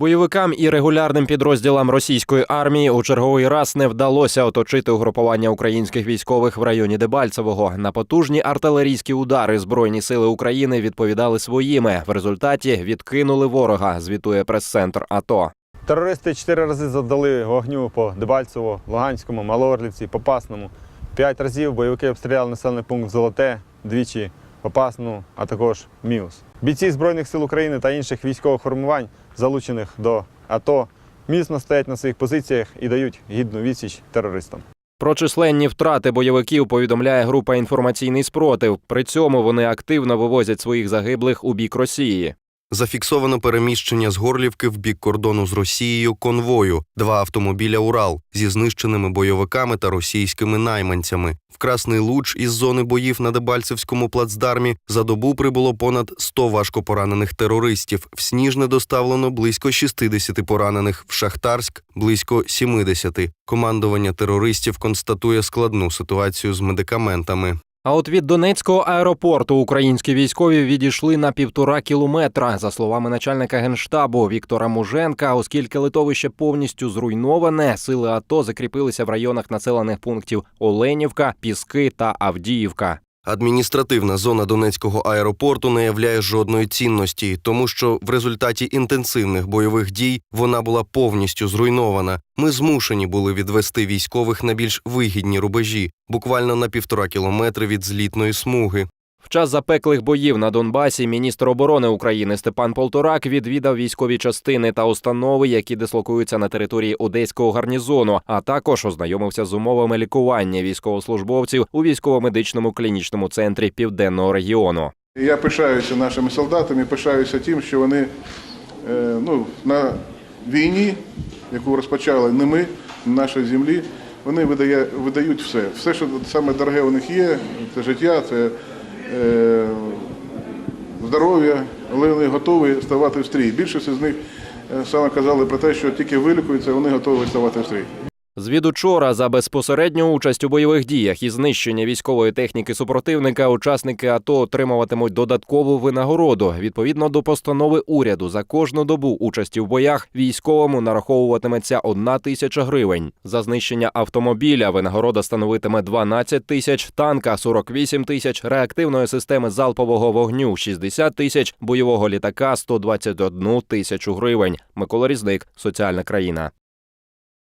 Бойовикам і регулярним підрозділам російської армії у черговий раз не вдалося оточити угрупування українських військових в районі Дебальцевого. На потужні артилерійські удари збройні сили України відповідали своїми. В результаті відкинули ворога. Звітує прес-центр АТО. Терористи чотири рази завдали вогню по Дебальцево, Луганському, Малоорлівці, Попасному. П'ять разів бойовики обстріляли населений пункт Золоте, двічі Попасну, а також Міус. Бійці Збройних сил України та інших військових формувань, залучених до АТО, міцно стоять на своїх позиціях і дають гідну відсіч терористам. Про численні втрати бойовиків повідомляє група інформаційний спротив. При цьому вони активно вивозять своїх загиблих у бік Росії. Зафіксовано переміщення з Горлівки в бік кордону з Росією конвою, два автомобіля Урал зі знищеними бойовиками та російськими найманцями. В Красний Луч із зони боїв на Дебальцевському плацдармі за добу прибуло понад 100 важкопоранених терористів. В Сніжне доставлено близько 60 поранених, в Шахтарськ близько 70. Командування терористів констатує складну ситуацію з медикаментами. А от від Донецького аеропорту українські військові відійшли на півтора кілометра. За словами начальника генштабу Віктора Муженка, оскільки литовище повністю зруйноване, сили АТО закріпилися в районах населених пунктів Оленівка, Піски та Авдіївка. Адміністративна зона Донецького аеропорту не являє жодної цінності, тому що в результаті інтенсивних бойових дій вона була повністю зруйнована. Ми змушені були відвести військових на більш вигідні рубежі, буквально на півтора кілометри від злітної смуги. Час запеклих боїв на Донбасі міністр оборони України Степан Полторак відвідав військові частини та установи, які дислокуються на території одеського гарнізону, а також ознайомився з умовами лікування військовослужбовців у військово-медичному клінічному центрі південного регіону. Я пишаюся нашими солдатами, пишаюся тим, що вони е, ну, на війні, яку розпочали не ми, на нашій землі, вони видає, видають все. Все, що саме дороге у них є, це життя, це здоров'я, але вони готові ставати в стрій. Більшість з них е, саме казали про те, що тільки вилікуються, вони готові ставати в стрій. Звідучора за безпосередню участь у бойових діях і знищення військової техніки супротивника учасники АТО отримуватимуть додаткову винагороду. Відповідно до постанови уряду за кожну добу участі в боях військовому нараховуватиметься одна тисяча гривень. За знищення автомобіля винагорода становитиме 12 тисяч, танка 48 тисяч, реактивної системи залпового вогню 60 тисяч, бойового літака 121 тисячу гривень. Микола Різник, соціальна країна.